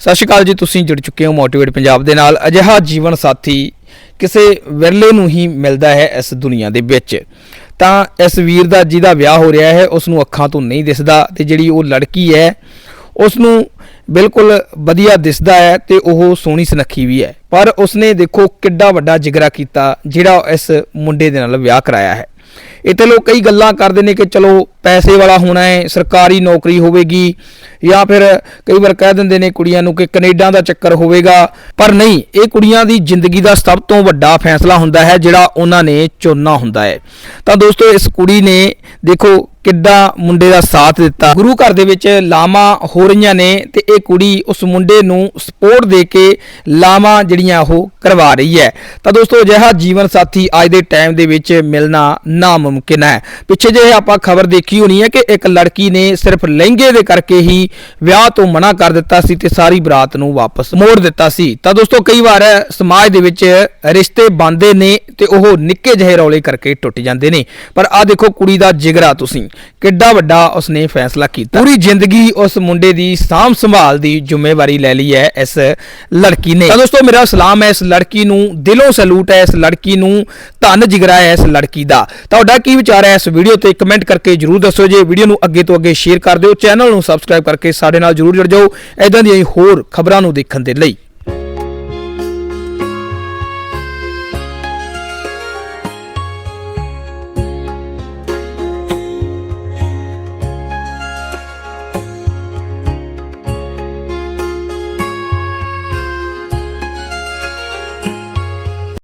ਸਤਿ ਸ਼੍ਰੀ ਅਕਾਲ ਜੀ, ਤੁਸੀਂ ਜੁੜ ਚੁੱਕੇ ਹੋ ਮੋਟੀਵੇਟ ਪੰਜਾਬ ਦੇ ਨਾਲ। ਅਜਿਹਾ ਜੀਵਨ ਸਾਥੀ ਕਿਸੇ ਵਿਰਲੇ ਨੂੰ ਹੀ ਮਿਲਦਾ ਹੈ ਇਸ ਦੁਨੀਆ ਦੇ ਵਿੱਚ। ਤਾਂ ਇਸ ਵੀਰ ਦਾ ਜਿਹਦਾ ਵਿਆਹ ਹੋ ਰਿਹਾ ਹੈ ਉਸ ਨੂੰ ਅੱਖਾਂ ਤੋਂ ਨਹੀਂ ਦਿਸਦਾ ਤੇ ਜਿਹੜੀ ਉਹ ਲੜਕੀ ਹੈ ਉਸ ਨੂੰ ਬਿਲਕੁਲ ਵਧੀਆ ਦਿਸਦਾ ਹੈ ਤੇ ਉਹ ਸੋਹਣੀ ਸੁਨੱਖੀ ਵੀ ਹੈ। ਪਰ ਉਸਨੇ ਦੇਖੋ ਕਿੱਡਾ ਵੱਡਾ ਜਿਗਰਾ ਕੀਤਾ, ਜਿਹੜਾ ਇਸ ਮੁੰਡੇ ਦੇ ਨਾਲ ਵਿਆਹ ਕਰਾਇਆ ਹੈ। ਇੱਥੇ ਲੋਕ ਕਈ ਗੱਲਾਂ ਕਰਦੇ ਨੇ ਕਿ ਚਲੋ ਪੈਸੇ ਵਾਲਾ ਹੋਣਾ ਹੈ, ਸਰਕਾਰੀ ਨੌਕਰੀ ਹੋਵੇਗੀ ਜਾਂ ਫਿਰ ਕਈ ਵਾਰ ਕਹਿ ਦਿੰਦੇ ਨੇ ਕੁੜੀਆਂ ਨੂੰ ਕਿ ਕੈਨੇਡਾ ਦਾ ਚੱਕਰ ਹੋਵੇਗਾ। ਪਰ ਨਹੀਂ, ਇਹ ਕੁੜੀਆਂ ਦੀ ਜ਼ਿੰਦਗੀ ਦਾ ਸਭ ਤੋਂ ਵੱਡਾ ਫੈਸਲਾ ਹੁੰਦਾ ਹੈ ਜਿਹੜਾ ਉਹਨਾਂ ਨੇ ਚੁਣਨਾ ਹੁੰਦਾ ਹੈ। ਤਾਂ ਦੋਸਤੋ, ਇਸ ਕੁੜੀ ਨੇ ਦੇਖੋ ਕਿੱਦਾਂ ਮੁੰਡੇ ਦਾ ਸਾਥ ਦਿੱਤਾ। ਗੁਰੂ ਘਰ ਦੇ ਵਿੱਚ ਲਾਵਾਂ ਹੋ ਰਹੀਆਂ ਨੇ ਤੇ ਇਹ ਕੁੜੀ ਉਸ ਮੁੰਡੇ ਨੂੰ ਸਪੋਰਟ ਦੇ ਕੇ ਲਾਵਾਂ ਜਿਹੜੀਆਂ ਉਹ ਕਰਵਾ ਰਹੀ ਹੈ। ਤਾਂ ਦੋਸਤੋ, ਅਜਿਹਾ ਜੀਵਨ ਸਾਥੀ ਅੱਜ ਦੇ ਟਾਈਮ ਦੇ ਵਿੱਚ ਮਿਲਣਾ ਨਾਮੁਮਕਿਨ ਹੈ। ਪਿੱਛੇ ਜੇ ਆਪਾਂ ਖਬਰ ਦੇਖੀ ਹੋਣੀ ਹੈ ਕਿ ਇੱਕ ਲੜਕੀ ਨੇ ਸਿਰਫ ਲਹਿੰਗੇ ਦੇ ਕਰਕੇ ਹੀ ਵਿਆਹ ਤੋਂ ਮਨਾ ਕਰ ਦਿੱਤਾ ਸੀ ਤੇ ਸਾਰੀ ਬਰਾਤ ਨੂੰ ਵਾਪਸ ਮੋੜ ਦਿੱਤਾ ਸੀ। ਤਾਂ ਦੋਸਤੋ, ਕਈ ਵਾਰ ਸਮਾਜ ਦੇ ਵਿੱਚ ਰਿਸ਼ਤੇ ਬਣਦੇ ਨੇ ਤੇ ਉਹ ਨਿੱਕੇ ਜਿਹੇ ਰੌਲੇ ਕਰਕੇ ਟੁੱਟ ਜਾਂਦੇ ਨੇ। ਪਰ ਆ ਦੇਖੋ, ਕੁੜੀ ਦਾ ਜਿਗਰਾ ਤੁਸੀਂ। ਕਿੱਡਾ ਵੱਡਾ ਉਸਨੇ ਫੈਸਲਾ ਕੀਤਾ। ਪੂਰੀ ਜ਼ਿੰਦਗੀ ਉਸ ਮੁੰਡੇ ਦੀ ਸਾਂਭ ਸੰਭਾਲ ਦੀ ਜ਼ਿੰਮੇਵਾਰੀ ਲੈ ਲਈ ਹੈ ਇਸ ਲੜਕੀ ਨੇ। ਤਾਂ ਦੋਸਤੋ, ਮੇਰਾ ਸਲਾਮ ਹੈ ਇਸ ਲੜਕੀ ਨੂੰ, ਦਿਲੋਂ ਸਲੂਟ ਹੈ ਇਸ ਲੜਕੀ ਨੂੰ, ਧੰਨ ਜਿਗਰਾ ਹੈ ਇਸ ਲੜਕੀ ਦਾ। ਤੁਹਾਡਾ ਕੀ ਵਿਚਾਰ ਹੈ ਇਸ ਵੀਡੀਓ ਤੇ ਕਮੈਂਟ ਕਰਕੇ ਜਰੂਰ ਦੱਸੋ ਜੇ ਵੀਡੀਓ ਨੂੰ ਅੱਗੇ ਤੋਂ ਅੱਗੇ ਸ਼ੇਅਰ ਕਰ ਦਿਓ, ਚੈਨਲ ਨੂੰ ਸਬਸਕ੍ਰਾਈਬ ਕਰਕੇ ਸਾਡੇ ਨਾਲ ਜਰੂਰ ਜੁੜ ਜਾਓ। ਐਦਾਂ ਦੀਆਂ ਹੋਰ ਖਬਰਾਂ ਨੂੰ ਦੇਖਣ ਦੇ ਲਈ।